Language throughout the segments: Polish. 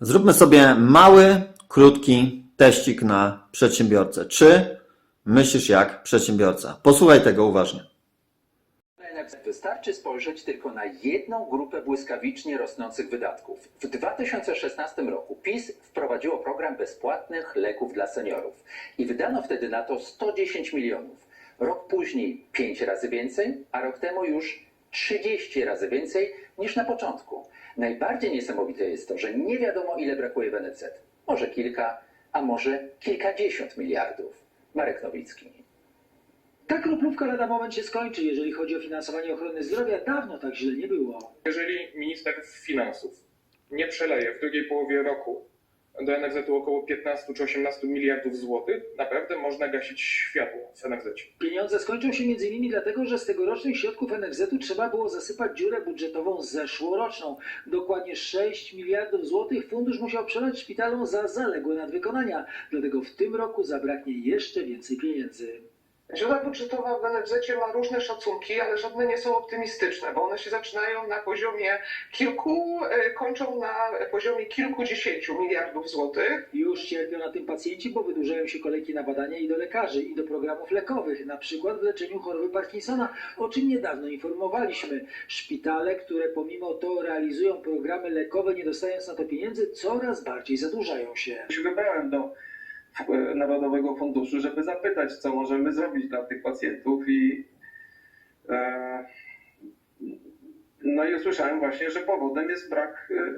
Zróbmy sobie mały, krótki teścik na przedsiębiorcę. Czy myślisz jak przedsiębiorca? Posłuchaj tego uważnie. Wystarczy spojrzeć tylko na jedną grupę błyskawicznie rosnących wydatków. W 2016 roku PiS wprowadziło program bezpłatnych leków dla seniorów i wydano wtedy na to 110 milionów. Rok później 5 razy więcej, a rok temu już 30 razy więcej niż na początku. Najbardziej niesamowite jest to, że nie wiadomo ile brakuje w NFZ. Może kilka, a może kilkadziesiąt miliardów. Marek Nowicki. Ta kroplówka lada moment się skończy, jeżeli chodzi o finansowanie ochrony zdrowia. Dawno tak źle nie było. Jeżeli minister finansów nie przeleje w drugiej połowie roku do NFZ-u około 15 czy 18 miliardów złotych, naprawdę można gasić światło w NFZ. Pieniądze skończą się m.in. dlatego, że z tegorocznych środków NFZ-u trzeba było zasypać dziurę budżetową zeszłoroczną. Dokładnie 6 miliardów złotych fundusz musiał przelać szpitalom za zaległe nadwykonania. Dlatego w tym roku zabraknie jeszcze więcej pieniędzy. Dziura budżetowa w NFZ ma różne szacunki, ale żadne nie są optymistyczne, bo one się zaczynają na poziomie kilku, e, kończą na poziomie kilkudziesięciu miliardów złotych. Już cierpią na tym pacjenci, bo wydłużają się kolejki na badania i do lekarzy, i do programów lekowych, na przykład w leczeniu choroby Parkinsona, o czym niedawno informowaliśmy. Szpitale, które pomimo to realizują programy lekowe, nie dostając na to pieniędzy, coraz bardziej zadłużają się. wybrałem do Narodowego Funduszu, żeby zapytać, co możemy zrobić dla tych pacjentów i e, no i usłyszałem właśnie, że powodem jest brak, e,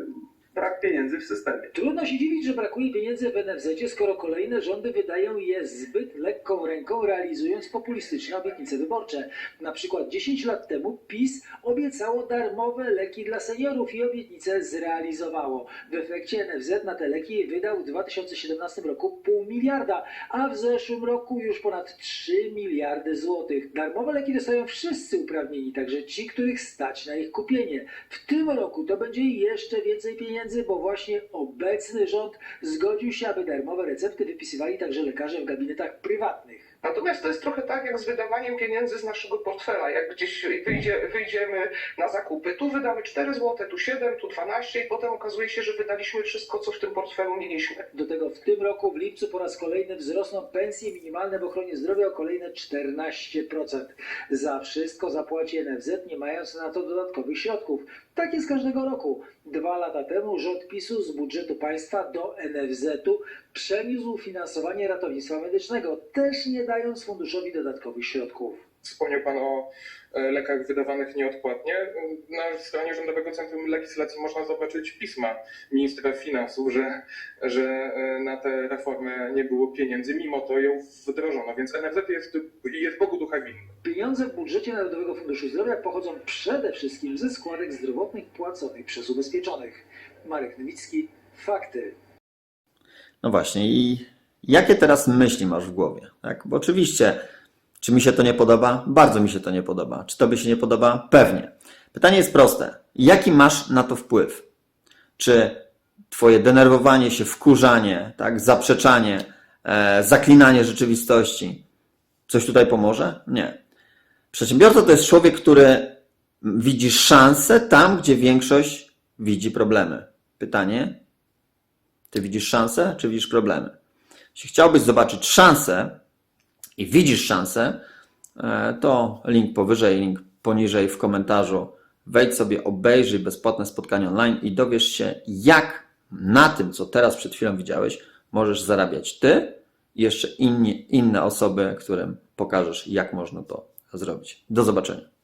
brak pieniędzy w systemie. Trudno się dziwić, że brakuje pieniędzy w NFZ, skoro kolejne rządy wydają je zbyt lekką ręką, realizując populistyczne obietnice wyborcze. Na przykład 10 lat temu PiS obiecało darmowe leki dla seniorów i obietnicę zrealizowało. W efekcie NFZ na te leki wydał w 2017 roku pół miliarda, a w zeszłym roku już ponad 3 miliardy złotych. Darmowe leki dostają wszyscy uprawnieni, także ci, których stać na ich kupienie. W tym roku to będzie jeszcze więcej pieniędzy, bo właśnie obecny rząd zgodził się, aby darmowe recepty wypisywali także lekarze w gabinetach prywatnych. Natomiast to jest trochę tak jak z wydawaniem pieniędzy z naszego portfela. Jak gdzieś wyjdzie, wyjdziemy na zakupy, tu wydamy 4 zł, tu 7, tu 12 i potem okazuje się, że wydaliśmy wszystko, co w tym portfelu mieliśmy. Do tego w tym roku w lipcu po raz kolejny wzrosną pensje minimalne w ochronie zdrowia o kolejne 14%. Za wszystko zapłaci NFZ, nie mając na to dodatkowych środków. Tak jest każdego roku. Dwa lata temu rząd PiSu z budżetu państwa do NFZ-u przeniósł finansowanie ratownictwa medycznego, też nie dając funduszowi dodatkowych środków. Wspomniał Pan o e, lekach wydawanych nieodpłatnie. Na stronie Rządowego Centrum Legislacji można zobaczyć pisma ministra finansów, że, że e, na tę reformę nie było pieniędzy, mimo to ją wdrożono, więc NFZ jest, jest Bogu ducha winny. Pieniądze w budżecie Narodowego Funduszu Zdrowia pochodzą przede wszystkim ze składek zdrowotnych płaconych przez ubezpieczonych. Marek Nowicki, fakty. No właśnie, i jakie teraz myśli masz w głowie? Tak? Bo oczywiście, czy mi się to nie podoba? Bardzo mi się to nie podoba. Czy tobie się nie podoba? Pewnie. Pytanie jest proste. Jaki masz na to wpływ? Czy twoje denerwowanie się, wkurzanie, tak, zaprzeczanie, e, zaklinanie rzeczywistości coś tutaj pomoże? Nie. Przedsiębiorca to jest człowiek, który widzi szansę tam, gdzie większość widzi problemy. Pytanie, ty widzisz szansę, czy widzisz problemy? Jeśli chciałbyś zobaczyć szansę i widzisz szansę, e, to link powyżej, link poniżej w komentarzu. Wejdź sobie, obejrzyj bezpłatne spotkanie online i dowiesz się, jak na tym, co teraz przed chwilą widziałeś, możesz zarabiać ty i jeszcze inni, inne osoby, którym pokażesz, jak można to zrobić. Do zobaczenia.